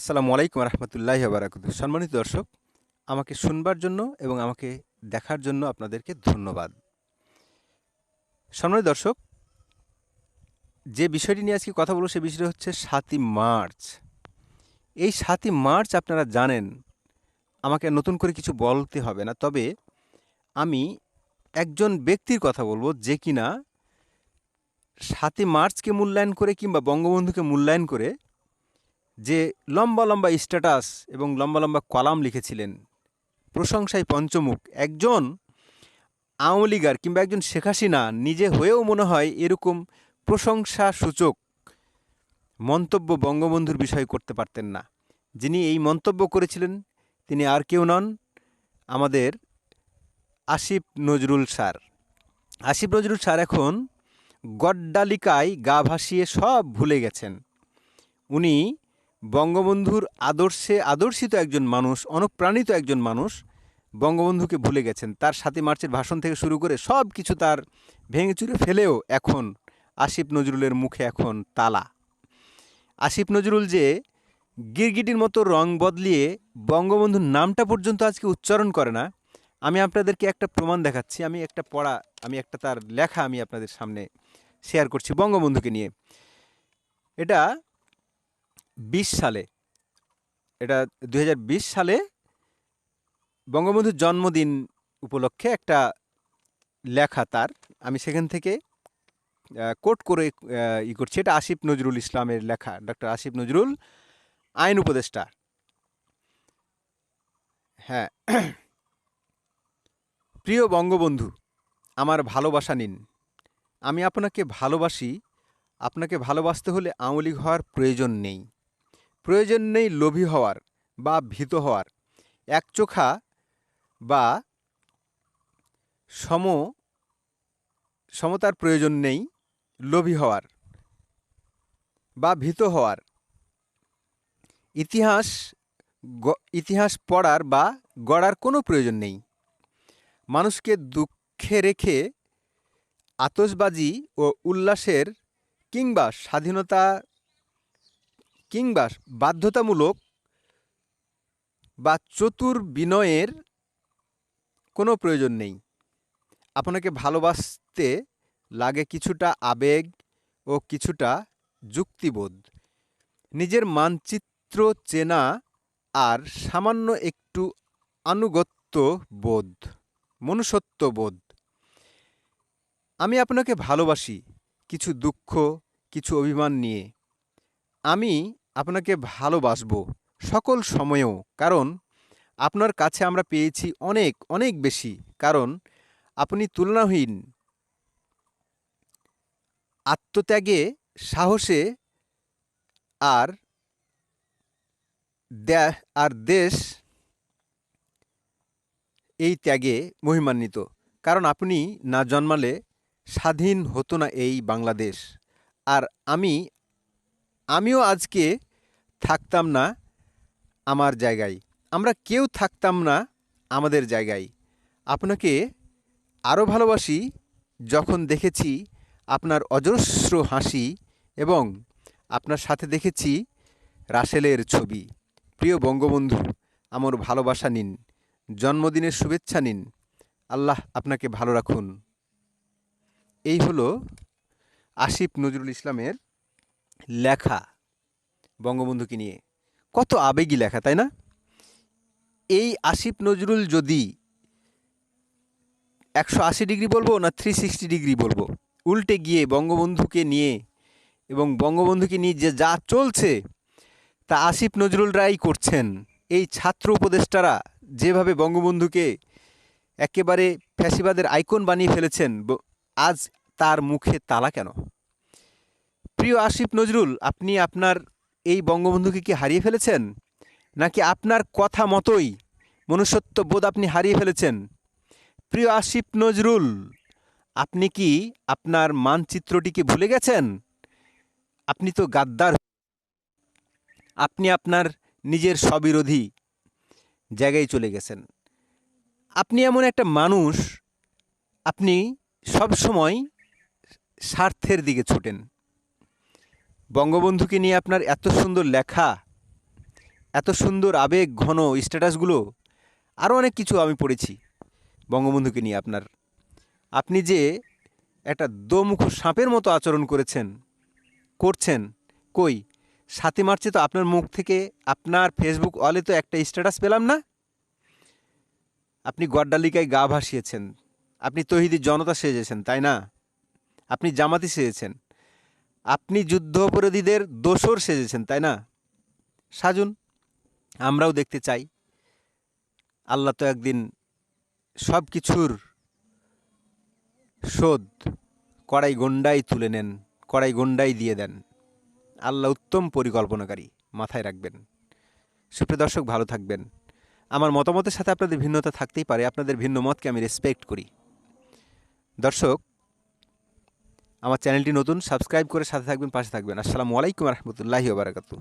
আসসালামু আলাইকুম রহমতুল্লাহ বারাকুতু সম্মানিত দর্শক, আমাকে শুনবার জন্য এবং আমাকে দেখার জন্য আপনাদেরকে ধন্যবাদ। সম্মানিত দর্শক, যে বিষয়টি নিয়ে আজকে কথা বলব সে বিষয়টি হচ্ছে সাতই মার্চ। এই সাতই মার্চ আপনারা জানেন, আমাকে নতুন করে কিছু বলতে হবে না। তবে আমি একজন ব্যক্তির কথা বলব যে কিনা সাতই মার্চকে মূল্যায়ন করে কিংবা বঙ্গবন্ধুকে মূল্যায়ন করে যে লম্বা লম্বা স্ট্যাটাস এবং লম্বা লম্বা কলাম লিখেছিলেন প্রশংসায় পঞ্চমুখ একজন আওয়ামী লীগার কিংবা একজন শেখ হাসিনা নিজে হয়েও মনে হয় এরকম প্রশংসা সূচক মন্তব্য বঙ্গবন্ধুর বিষয়ে করতে পারতেন না। যিনি এই মন্তব্য করেছিলেন, তিনি আর কেউ নন, আমাদের আসিফ নজরুল স্যার। আসিফ নজরুল স্যার এখন গড্ডালিকায় গা ভাসিয়ে সব ভুলে গেছেন। উনি বঙ্গবন্ধুর আদর্শে আদর্শিত একজন মানুষ, অনুপ্রাণিত একজন মানুষ বঙ্গবন্ধুকে ভুলে গেছেন। তার সাতই মার্চের ভাষণ থেকে শুরু করে সব কিছু তার ভেঙে চুরে ফেলেও এখন আসিফ নজরুলের মুখে এখন তালা। আসিফ নজরুল যে গিরগিটির মতো রং বদলিয়ে বঙ্গবন্ধুর নামটা পর্যন্ত আজকে উচ্চারণ করে না, আমি আপনাদেরকে একটা প্রমাণ দেখাচ্ছি। আমি একটা পড়া, আমি একটা তার লেখা আমি আপনাদের সামনে শেয়ার করছি বঙ্গবন্ধুকে নিয়ে। এটা সালে, এটা দু হাজার বিশ সালে বঙ্গবন্ধুর জন্মদিন উপলক্ষে একটা লেখা তার। আমি সেখান থেকে কোট করে ই করছি। এটা আসিফ নজরুল ইসলামের লেখা ডক্টর আসিফ নজরুল, আইন উপদেষ্টা। হ্যাঁ প্রিয় বঙ্গবন্ধু, আমার ভালোবাসা নিন। আমি আপনাকে ভালোবাসি। আপনাকে ভালোবাসতে হলে আওয়ামী লীগ হওয়ার প্রয়োজন নেই। প্রয়োজন নেই লোভী হওয়ার বা ভীত হওয়ার। একচোখা বা সম, সমতার প্রয়োজন নেই লোভী হওয়ার বা ভীত হওয়ার। ইতিহাস ইতিহাস পড়ার বা গড়ার কোনো প্রয়োজন নেই। মানুষকে দুঃখে রেখে আতশবাজি ও উল্লাসের কিংবা স্বাধীনতা কিংবা বাধ্যতামূলক বা চতুর বিনয়ের কোনো প্রয়োজন নেই। আপনাকে ভালোবাসতে লাগে কিছুটা আবেগ ও কিছুটা যুক্তিবোধ। নিজের মানচিত্র চেনা আর সামান্য একটু আনুগত্য বোধ, মনুষ্যত্ব বোধ। আমি আপনাকে ভালোবাসি কিছু দুঃখ, কিছু অভিমান নিয়ে। আমি আপনাকে ভালোবাসবো সকল সময়েও। কারণ, আপনার কাছে আমরা পেয়েছি অনেক অনেক বেশি। কারণ, আপনি তুলনাহীন। আত্মত্যাগে, সাহসে আর আর দেশ এই ত্যাগে মহিমান্বিত। কারণ, আপনি না জন্মালে স্বাধীন হতো না এই বাংলাদেশ। আর আমি, আমিও আজকে থাকতাম না আমার জায়গায়। আমরা কেউ থাকতাম না আমাদের জায়গায়। আপনাকে আরও ভালোবাসি যখন দেখেছি আপনার অজস্র হাসি এবং আপনার সাথে দেখেছি রাসেলের ছবি। প্রিয় বঙ্গবন্ধু, আমার ভালোবাসা নিন, জন্মদিনের শুভেচ্ছা নিন। আল্লাহ আপনাকে ভালো রাখুন। এই হলো আসিফ নজরুল ইসলামের লেখা। বঙ্গবন্ধুকে নিয়ে। কত আবেগী লেখা, তাই না? এই আসিফ নজরুল যদি একশো আশি ডিগ্রি বলব না থ্রি সিক্সটি ডিগ্রি বলব, উল্টে গিয়ে বঙ্গবন্ধুকে নিয়ে এবং বঙ্গবন্ধুকে নিয়ে যে যা চলছে, তা আসিফ নজরুল রায় করছেন। এই ছাত্র উপদেষ্টারা যেভাবে বঙ্গবন্ধুকে একেবারে ফ্যাসিবাদের আইকন বানিয়ে ফেলেছেন আজ তার মুখে তালা কেন? প্রিয় আসিফ নজরুল, আপনি আপনার এই বঙ্গবন্ধুকে কি হারিয়ে ফেলেছেন? নাকি আপনার কথা মতোই মনুষ্যত্ব বোধ আপনি হারিয়ে ফেলেছেন? প্রিয় আসিফ নজরুল, আপনি কি আপনার মানচিত্রটিকে ভুলে গেছেন? আপনি তো গাদ্দার। আপনি আপনার নিজের স্ববিরোধী জায়গায় চলে গেছেন। আপনি এমন একটা মানুষ, আপনি সব সময় স্বার্থের দিকে ছুটেন। বঙ্গবন্ধুকে নিয়ে আপনার এত সুন্দর লেখা, এত সুন্দর আবেগ, ঘন স্ট্যাটাসগুলো, আরও অনেক কিছু আমি পড়েছি বঙ্গবন্ধুকে নিয়ে আপনার। আপনি যে একটা দোমুখ সাপের মতো আচরণ করেছেন, করছেন, কই? সাতই মার্চে তো আপনার মুখ থেকে, আপনার ফেসবুক অলে তো একটা স্ট্যাটাস পেলাম না? আপনি গড্ডালিকায় গা ভাসিয়েছেন, আপনি তহিদি জনতা সেজেছেন, তাই না? আপনি জামাতি সেজেছেন আপনি যুদ্ধ অপরাধীদের দোসর সেজেছেন, তাই না? সাজুন, আমরাও দেখতে চাই। আল্লাহ তো একদিন সব কিছুর শোধ কড়াই গন্ডাই তুলে নেন, কড়াই গন্ডাই দিয়ে দেন। আল্লাহ উত্তম পরিকল্পনাকারী মাথায় রাখবেন। সুপ্রিয় দর্শক, ভালো থাকবেন। আমার মতামতের সাথে আপনাদের ভিন্নতা থাকতেই পারে। আপনাদের ভিন্ন মতকে আমি রেসপেক্ট করি। দর্শক আমার চ্যানেলটি নতুন সাবস্ক্রাইব করে সাথে থাকবেন পাশে থাকবেন। আসসালামু আলাইকুম রহমতুল্লাহি বারাকাতু